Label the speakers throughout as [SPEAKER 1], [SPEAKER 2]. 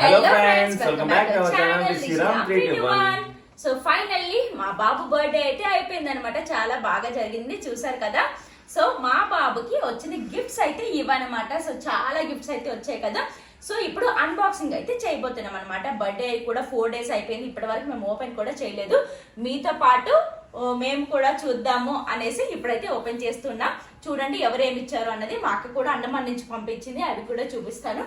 [SPEAKER 1] This
[SPEAKER 2] this
[SPEAKER 1] is
[SPEAKER 2] is Ram
[SPEAKER 1] Ram
[SPEAKER 2] Creative One.
[SPEAKER 1] So finally మా బాబు birthday అయితే అయిపోయింది అనమాట చాలా బాగా జరిగింది. చూసారు కదా? సో మా బాబుకి వచ్చిన గిఫ్ట్స్ అయితే ఇవన్నమాట సో చాలా గిఫ్ట్స్ అయితే వచ్చాయి కదా? సో ఇప్పుడు అన్బాక్సింగ్ అయితే చేయబోతున్నాం అనమాట బర్త్డే కూడా ఫోర్ డేస్ అయిపోయింది. ఇప్పటి వరకు మేము ఓపెన్ కూడా చేయలేదు. మీతో పాటు మేము కూడా చూద్దాము అనేసి ఇప్పుడైతే ఓపెన్ చేస్తున్నాం. చూడండి ఎవరు ఏమి ఇచ్చారు అన్నది మా అక్క కూడా అన్నమన్ నుంచి పంపించింది. అవి కూడా చూపిస్తాను.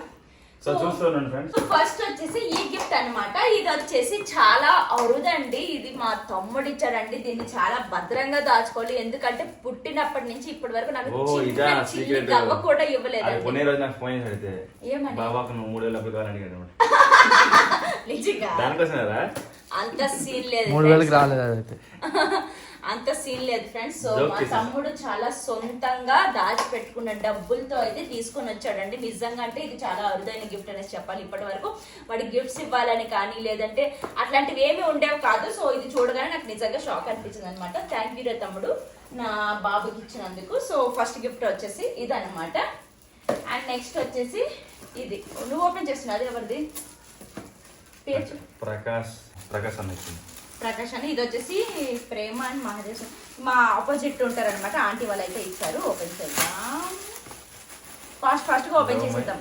[SPEAKER 2] సో చూస్తున్నాను ఫ్రెండ్స్
[SPEAKER 1] సో ఫస్ట్ వచ్చేసి ఈ గిఫ్ట్ అన్నమాట. ఇది వచ్చేసి చాలా అరుదండి. ఇది మా తమ్ముడు ఇచ్చాడండి. దీన్ని చాలా భద్రంగా దాచుకోవాలి. ఎందుకంటే పుట్టినప్పటి నుంచి ఇప్పటి వరకు నాకు గవ్వ కూడా
[SPEAKER 2] అది
[SPEAKER 1] ఇవ్వలేదండి
[SPEAKER 2] కొనే రోజు నాకు ఫోన్ చేసి అడిగితే
[SPEAKER 1] ఏమని?
[SPEAKER 2] బాబాకు నువ్వు మూడు వేలు డబ్బులు కావాలని అడిగాడు
[SPEAKER 1] నిజంగా?
[SPEAKER 2] దానికోసం కదా
[SPEAKER 1] అంత సీన్ లేదు
[SPEAKER 3] మూడు వేలకు రాలేదు అదైతే.
[SPEAKER 1] అంత సీన్ లేదు ఫ్రెండ్స్. సో మా. తమ్ముడు చాలా సొంతంగా దాచిపెట్టుకున్న డబ్బులతో అయితే తీసుకొని వచ్చాడండి. నిజంగా అంటే ఇది చాలా అరుదైన గిఫ్ట్ అనేసి చెప్పాలి ఇప్పటి వరకు వాడి గిఫ్ట్స్ ఇవ్వాలని కానీ లేదంటే అట్లాంటివి ఏమి ఉండేవి కాదు. సో ఇది చూడగానే నాకు నిజంగా షాక్ అనిపించింది అనమాట థ్యాంక్ యూ రే తమ్ముడు. నా బాబుకి ఇచ్చినందుకు. సో ఫస్ట్ గిఫ్ట్ వచ్చేసి ఇది అనమాట అండ్ నెక్స్ట్ వచ్చేసి ఇది. నువ్వు ఓపెన్ చేస్తున్నావు. అది ఎవరిది? పేరు చెప్పు.
[SPEAKER 2] ప్రకాష్ ప్రకాష్ అన్న ఇచ్చింది.
[SPEAKER 1] ప్రకాష్ అని. ఇది వచ్చేసి ప్రేమ అండ్ మహదేశ్ మా ఆపోజిట్ ఉంటారనమాట ఆంటీ వాళ్ళు అయితే ఇచ్చారు. ఓపెన్ చేద్దాం. ఫాస్ట్ ఫాస్ట్గా ఓపెన్ చేసేద్దాం.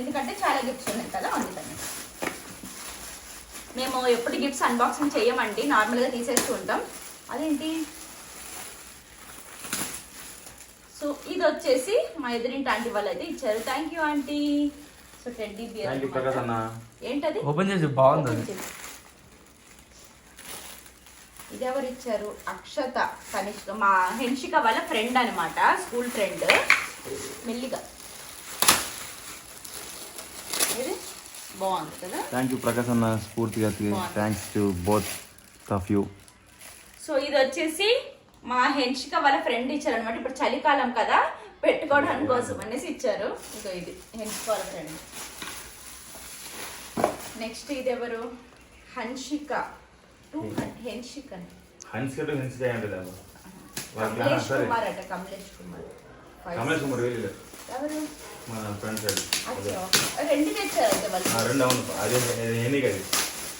[SPEAKER 1] ఎందుకంటే చాలా గిఫ్ట్స్ ఉన్నాయి కదా అందుకని. మేము ఎప్పుడు గిఫ్ట్స్ అన్బాక్సింగ్ చేయమండి. నార్మల్గా తీసేస్తూ ఉంటాం. అదేంటి? సో ఇది వచ్చేసి మా ఎదురింటి ఆంటీ వాళ్ళు అయితే ఇచ్చారు. Thank you aunty. So teddy
[SPEAKER 2] అన్న.
[SPEAKER 1] ఏంటది?
[SPEAKER 3] ఓపెన్ చేసి బాగుంది
[SPEAKER 1] ఓపెన్
[SPEAKER 3] అది
[SPEAKER 1] చేసి. ఇది ఎవరు ఇచ్చారు అక్షత కనిష్క మా హెన్షిక వాళ్ళ ఫ్రెండ్ అన్నమాట స్కూల్ ఫ్రెండ్ మెల్లిగా. ఇది బాగుంది కదా?
[SPEAKER 2] థ్యాంక్ యూ ప్రకాష్ అన్న స్ఫూర్తిగా thanks to both of you
[SPEAKER 1] so ఇది వచ్చేసి మా హెన్షిక వాళ్ళ ఫ్రెండ్ ఇచ్చారు అనమాట ఇప్పుడు చలికాలం కదా పెట్టుకోవడానికి కోసం అనేసి ఇచ్చారు. ఇదో ఇది హెన్షిక వాళ్ళ ఫ్రెండ్ నెక్స్ట్ ఇది ఎవరు హన్షిక. టు కమలేష్
[SPEAKER 2] సరే
[SPEAKER 1] కుమార్ అట కమలేష్ కుమార్.
[SPEAKER 2] కమలేష్ కుమార్ వెళ్ళి
[SPEAKER 1] ఎవరు
[SPEAKER 2] మన ఫ్రెండ్ సైడ్
[SPEAKER 1] అచ్చా, ఓకే. రెండు తెచ్చారు
[SPEAKER 2] అవును. అదే కదా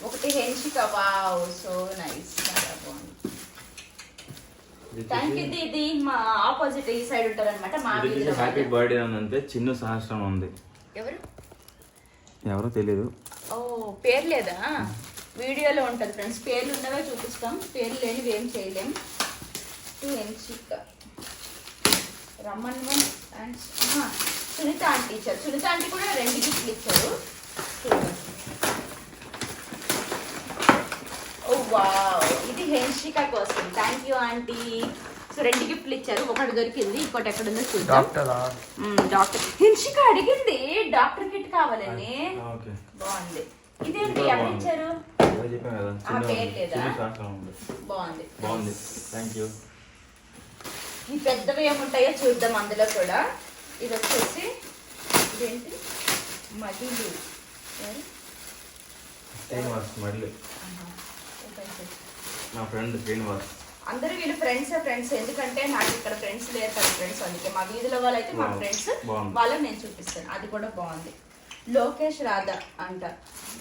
[SPEAKER 1] ఒకటి హెన్షిక వావ్ సో నైస్ చాలా బాగుంది. థ్యాంక్ యూ దీది మా ఆపోజిట్ ఈ సైడ్ మా
[SPEAKER 2] హ్యాపీ. బర్త్డే చిన్న సహస్రం ఉంది.
[SPEAKER 1] ఎవరు?
[SPEAKER 2] ఎవరో తెలియదు
[SPEAKER 1] ఓ పేరు లేదా? వీడియోలో ఉంటుంది ఫ్రెండ్స్. పేర్లు ఉన్నవే చూపిస్తాం. పేర్లు లేనివి ఏం చేయలేం. టు హెన్షిక రమ్మన్ అండ్ సునీత ఆంటీ ఇచ్చారు. సునీత ఆంటీ కూడా రెండు గిఫ్ట్లు ఇచ్చారు. Oh wow. ఇది హెన్షిక కోసం. Thank you aunty. సో రెండు గిఫ్ట్లు ఇచ్చారు. ఒకటి దొరికింది ఇంకోటి ఎక్కడ ఉందో చూద్దాం.
[SPEAKER 3] డాక్టరా?
[SPEAKER 1] హెన్షిక అడిగింది డాక్టర్ కిట్ కావాలని. బాగుంది. ఇదేంటి ఎవరు ఇచ్చారు?
[SPEAKER 2] చెప్పాను కదా.
[SPEAKER 1] బాగుంది.
[SPEAKER 2] బాగుంది. థ్యాంక్ యూ
[SPEAKER 1] ఈ పెద్దవి ఏముంటాయో చూద్దాం అందులో కూడా. ఇది వచ్చేసి ఇదేంటి? మడిలు?
[SPEAKER 2] శ్రీనివాస్
[SPEAKER 1] చేసి.
[SPEAKER 2] నా ఫ్రెండ్ శ్రీనివాస్.
[SPEAKER 1] అందరూ వీళ్ళు ఫ్రెండ్స్ ఫ్రెండ్స్ ఎందుకంటే నాకు ఇక్కడ ఫ్రెండ్స్ లేరు కదా ఫ్రెండ్స్ అందుకే మా వీధిలో వాళ్ళైతే మా ఫ్రెండ్స్. వాళ్ళని నేను చూపిస్తాను. అది కూడా బాగుంది. లోకేష్ రాధా అంట.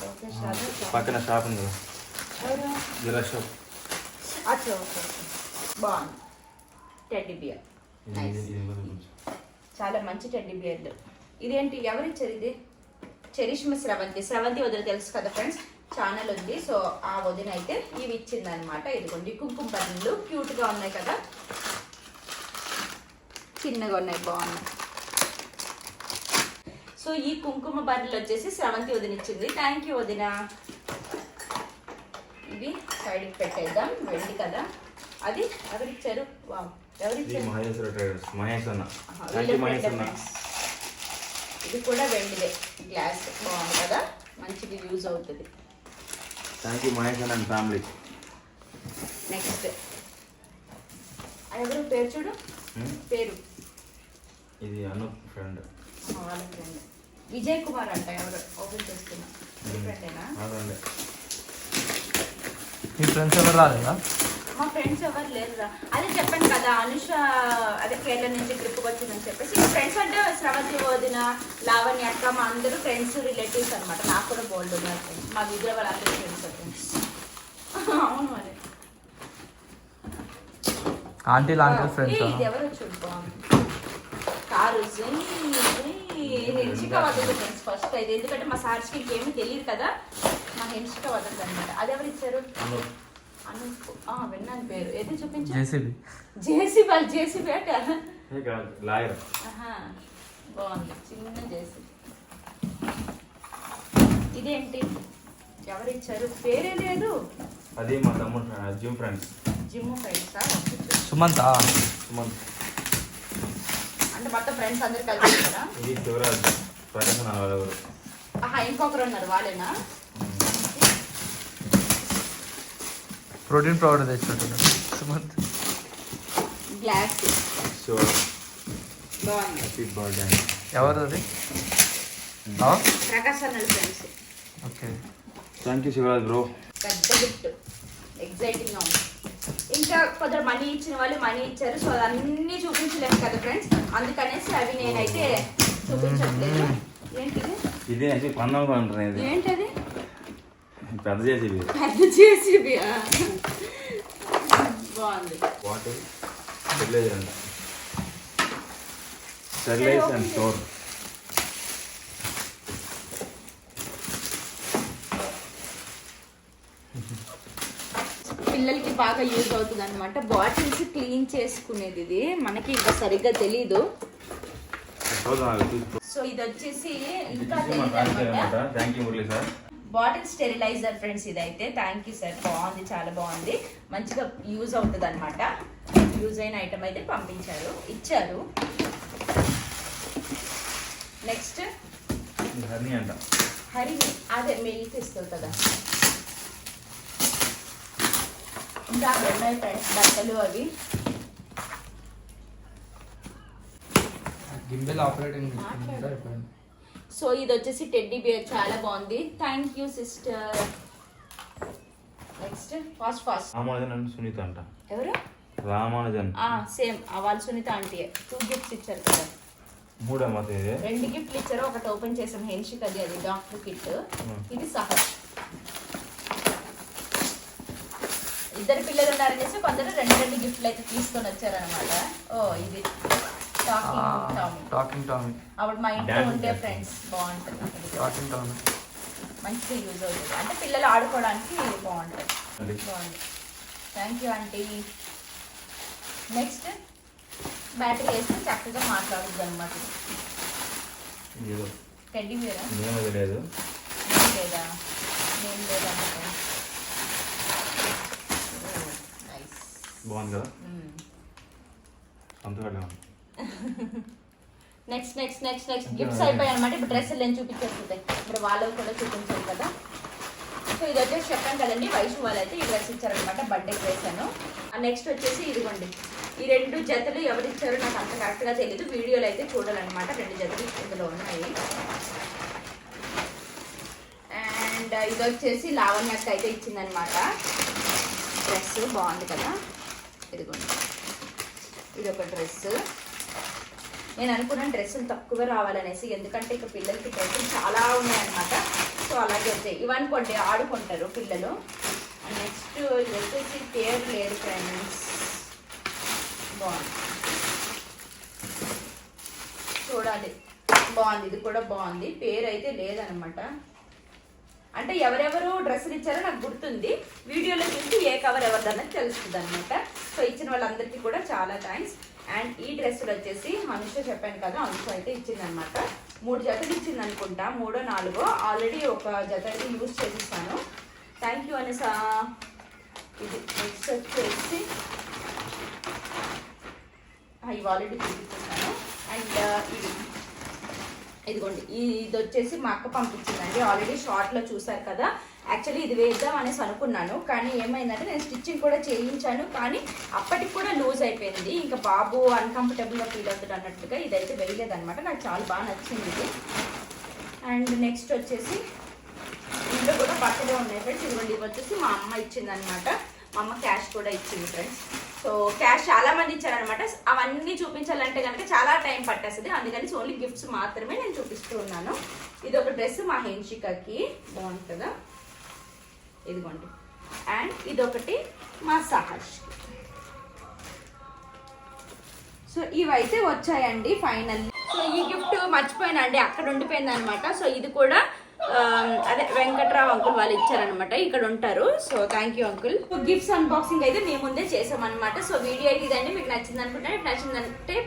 [SPEAKER 1] లోకేష్ రాధా
[SPEAKER 2] పక్కన షాప్ ఉంది? జిరా షాప్
[SPEAKER 1] అచ్చా ఓకే. బాగుంది. Teddy bear. చాలా మంచి టెడ్డీ బియర్లు ఇదేంటి? ఎవరిచ్చారు ఇది చరిష్మ స్రవంతి స్రవంతి వదిన తెలుసు కదా ఫ్రెండ్స్ ఛానల్ ఉంది. సో ఆ వదిన అయితే ఇవి ఇచ్చింది అనమాట ఇదిగోండి కుంకుమ పనులు క్యూట్గా ఉన్నాయి కదా. చిన్నగా ఉన్నాయి బాగున్నాయి. సో ఈ కుంకుమ బర్రెలు వచ్చేసి స్రవంతి వదిన ఇచ్చింది థ్యాంక్ యూ వదిన. ఇవి సైడ్కి పెట్టేద్దాం. వెండి కదా. అది ఎవరిచ్చారు
[SPEAKER 2] ఇది
[SPEAKER 1] వీళ్ళ కూడా వెండిదే. గ్లాస్ బాగుంది కదా. మంచిగా యూజ్ అవుతుంది.
[SPEAKER 2] Thank you Mahesh and family
[SPEAKER 1] next ఎవరు? పేరు చూడు. పేరు.
[SPEAKER 2] ఇది అను ఫ్రెండ్
[SPEAKER 1] వాళ్ళ ఫ్రెండ్ విజయ్ కుమార్ అంట ఎవరు? ఓపెన్ చేస్తున్నా.
[SPEAKER 3] మీ ఫ్రెండ్స్ ఎవరు రాలేదా?
[SPEAKER 1] మా ఫ్రెండ్స్ ఎవరు లేరురా. అదే చెప్పాను కదా అనుష అదే కేరళ నుంచి ట్రిప్కి వచ్చిందని చెప్పేసి ఫ్రెండ్స్ అంటే స్రవంతి వదిన లావణ్య అక్క మా అందరూ ఫ్రెండ్స్ రిలేటివ్స్ అనమాట నాకు కూడా బోల్డ్ ఉన్నారు ఫ్రెండ్స్ మా వీధిలో వాళ్ళందరూ ఫ్రెండ్స్ ఫ్రెండ్స్ అవును మరి.
[SPEAKER 3] ఆంటీ లాంటి ఫ్రెండ్స్
[SPEAKER 1] ఎవరో చూడు కారు హెన్షిక వదలదు ఫ్రెండ్స్ ఫస్ట్ అయితే. ఎందుకంటే మా సార్స్కి ఇంకేమీ తెలియదు కదా. మా హెన్షిక వదలదు అనమాట అది ఎవరు ఇచ్చారు? విన్నాను పేరు. ఏది చూపించు?
[SPEAKER 3] జేసీబీ.
[SPEAKER 1] జేసీ వాళ్ళు జేసీబీ అట? బాగుంది. చిన్న జేసీ ఇదేంటి? ఎవరు ఇచ్చారు? పేరే లేదు.
[SPEAKER 2] అది మా తమ్ముడు జిమ్ ఫ్రెండ్స్.
[SPEAKER 1] జిమ్ ఫ్రెండ్సా?
[SPEAKER 3] సుమంత్.
[SPEAKER 2] సుమంత్.
[SPEAKER 1] అంటే మొత్తం ఫ్రెండ్స్ అందరు కలిసి కదా
[SPEAKER 2] ఇది శివరాజ్ ప్రకాశ్ నాలుగు
[SPEAKER 1] ఆహా ఇంకొకరు ఉన్నారు వాళ్ళేనా?
[SPEAKER 3] ప్రోటీన్ పౌడర్ తెచ్చుకుంటున్నాడు సుమంత్.
[SPEAKER 1] గ్లాస్
[SPEAKER 2] శివరాజ్
[SPEAKER 1] బాగుంది.
[SPEAKER 2] హ్యాపీ బర్త్డే
[SPEAKER 3] ఎవరు అది?
[SPEAKER 1] ప్రకాశ్ అన్నాడు friends
[SPEAKER 3] okay.
[SPEAKER 2] Thank you Shivraj bro
[SPEAKER 1] పెద్ద గిఫ్ట్ ఎగ్జైటింగ్గా ఉంది. ఇంకా కొందరు మనీ ఇచ్చిన వాళ్ళు మనీ ఇచ్చారు. సో అన్నీ చూపించలేము కదా ఫ్రెండ్స్ అందుకనేసి అవి నేనైతే చూపించట్లేదు. ఏంటిది?
[SPEAKER 2] ఇది అయితే పందం అంటారు ఇది.
[SPEAKER 1] ఏంటది?
[SPEAKER 2] పెద్ద చేసి ఇది
[SPEAKER 1] పెద్ద జేసీబీ బాగుంది.
[SPEAKER 2] వాటర్ స్టెరిలైజర్ అంట. స్టెరిలైజ్ అండ్ స్టోర్
[SPEAKER 1] పిల్లలకి బాగా యూజ్ అవుతుంది అనమాట బాటిల్స్ క్లీన్ చేసుకునేది ఇది. మనకి ఇంకా సరిగ్గా తెలీదు. సో ఇది వచ్చేసి ఇంకా తెలియదు బాటిల్ స్టెరిలైజర్ ఫ్రెండ్స్ ఇదైతే. థ్యాంక్ యూ సార్ బాగుంది చాలా బాగుంది. మంచిగా యూజ్ అవుతుంది అనమాట యూజ్ అయిన ఐటమ్ అయితే పంపించారు. ఇచ్చారు. నెక్స్ట్ హరి అదే మిల్క్ ఇస్తుంది కదా. ఇంకా అక్కడ ఉన్నాయి ఫ్రెండ్స్ బట్టలు అవి. సో ఇది వచ్చేసి టెడ్డీ బియర్ చాలా బాగుంది. Thank you sister next fast fast
[SPEAKER 2] Ramanujan and Sunitha అంట.
[SPEAKER 1] ఎవరు?
[SPEAKER 2] రామానుజన్.
[SPEAKER 1] సేమ్ వాళ్ళ సునీత ఆంటీ టూ గిఫ్ట్స్ ఇచ్చారు కదా.
[SPEAKER 2] మూడో మత ఇది
[SPEAKER 1] రెండు గిఫ్ట్లు ఇచ్చారు. ఒకటి ఓపెన్ చేసాం హెన్షిక్ అది అది డాక్టర్ కిట్. ఇది సహజ్. ఇద్దరు పిల్లలు ఉన్నారనేసి కొందరు రెండు రెండు గిఫ్ట్లు అయితే తీసుకొని వచ్చారనమాట ఓ ఇది టాకింగ్ టామీ అప్పుడు మా ఇంట్లో ఉండే. ఫ్రెండ్స్ బాగుంటుంది
[SPEAKER 3] టాకింగ్ టామీ
[SPEAKER 1] మంచిగా యూజ్ అవుతుంది. అంటే పిల్లలు ఆడుకోవడానికి ఇది బాగుంటుంది. బాగుంది thank you aunty next battery వేస్తే చక్కగా మాట్లాడుద్ది అనమాట టెడ్డీ ఏం లేదా. ఏం లేదా నైస్
[SPEAKER 2] బాగుంది కదా? ఉంది.
[SPEAKER 1] Next next next next gifts అయిపోయాయి అనమాట ఇప్పుడు డ్రెస్సులు నేను చూపించేస్తుంటాయి? ఇప్పుడు వాళ్ళవి కూడా చూపించాను కదా? సో ఇది వచ్చేసి చెప్పాను కదండి వయసు వాళ్ళు అయితే ఈ డ్రెస్ ఇచ్చారనమాట బర్త్డేకి వేసాను నెక్స్ట్ వచ్చేసి ఇదిగోండి. ఈ రెండు జతలు ఎవరు ఇచ్చారో నాకు అంత కరెక్ట్గా తెలియదు వీడియోలో అయితే చూడాలన్నమాట. రెండు జతలు ఇందులో ఉన్నాయి. అండ్ ఇది వచ్చేసి లావణ్యక్క అయితే ఇచ్చిందనమాట డ్రెస్ బాగుంది కదా? ఇదిగోండి. ఇది ఒక డ్రెస్. నేను అనుకున్న డ్రెస్సులు తక్కువ రావాలనేసి ఎందుకంటే ఇక పిల్లలకి డ్రెస్సులు చాలా ఉన్నాయన్నమాట. సో అలాగే వచ్చాయి ఇవనుకోండి ఆడుకుంటారు పిల్లలు. నెక్స్ట్ ఇది వచ్చేసి పేరు లేదు ఫ్రెండ్స్. బాగుంది. చూడాలి. బాగుంది. ఇది కూడా బాగుంది. పేరు అయితే లేదనమాట అంటే ఎవరెవరు డ్రెస్సులు ఇచ్చారో నాకు గుర్తుంది. వీడియోలో చూసి ఏ కవర్ ఎవరిదన్నది తెలుస్తుంది అనమాట సో ఇచ్చిన వాళ్ళందరికీ కూడా చాలా థ్యాంక్స్. అండ్ ఈ డ్రెస్సులు వచ్చేసి అనుష చెప్పాను కదా అనుష అయితే ఇచ్చిందనమాట మూడు జతలు ఇచ్చింది అనుకుంటా మూడో నాలుగో. ఆల్రెడీ ఒక జత అయితే యూజ్ చేసిస్తాను థ్యాంక్ యూ అనుష ఇది నెక్స్ట్ వచ్చేసి ఇవి ఆల్రెడీ చూపిస్తున్నాను. అండ్ ఇది. ఇదిగోండి ఇది వచ్చేసి మా అక్క పంపించిందండి. ఆల్రెడీ షార్ట్లో చూసారు కదా. యాక్చువల్లీ ఇది వేద్దాం అనేసి అనుకున్నాను. కానీ ఏమైందంటే నేను స్టిచ్చింగ్ కూడా చేయించాను. కానీ అప్పటికి కూడా లూజ్ అయిపోయింది. ఇంకా బాబు అన్కంఫర్టబుల్గా ఫీల్ అవుతాడు అన్నట్టుగా ఇదైతే వేయలేదన్నమాట నాకు చాలా బాగా నచ్చింది ఇది. అండ్ నెక్స్ట్ వచ్చేసి ఇంట్లో కూడా బట్టలే ఉన్నాయి ఫ్రెండ్స్ ఇదిగోండి ఇది వచ్చేసి మా అమ్మ ఇచ్చిందనమాట మా అమ్మ క్యాష్ కూడా ఇచ్చింది ఫ్రెండ్స్ సో క్యాష్ చాలా మంది ఇచ్చారనమాట అవన్నీ చూపించాలంటే కనుక చాలా టైం పట్టేస్తుంది. అందుకని ఓన్లీ గిఫ్ట్స్ మాత్రమే నేను చూపిస్తూ ఉన్నాను. ఇది ఒక డ్రెస్ మా హెన్షికకి. బాగుంటుందా? ఇదిగోండి. అండ్ ఇదొకటి మా సహర్ష్ సో ఇవైతే వచ్చాయండి ఫైనల్ సో ఈ గిఫ్ట్ మర్చిపోయినా అండి అక్కడ ఉండిపోయింది అనమాట సో ఇది కూడా అదే వెంకట్రావు అంకుల్ వాళ్ళు ఇచ్చారనమాట ఇక్కడ ఉంటారు. So thank you uncle gifts unboxing అయితే మేము ముందే చేసామన్నమాట. సో వీడియో అయితే ఇదండి. మీకు నచ్చింది అనుకుంటే నచ్చిందంటే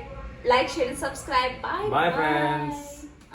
[SPEAKER 1] like share subscribe bye
[SPEAKER 2] bye friends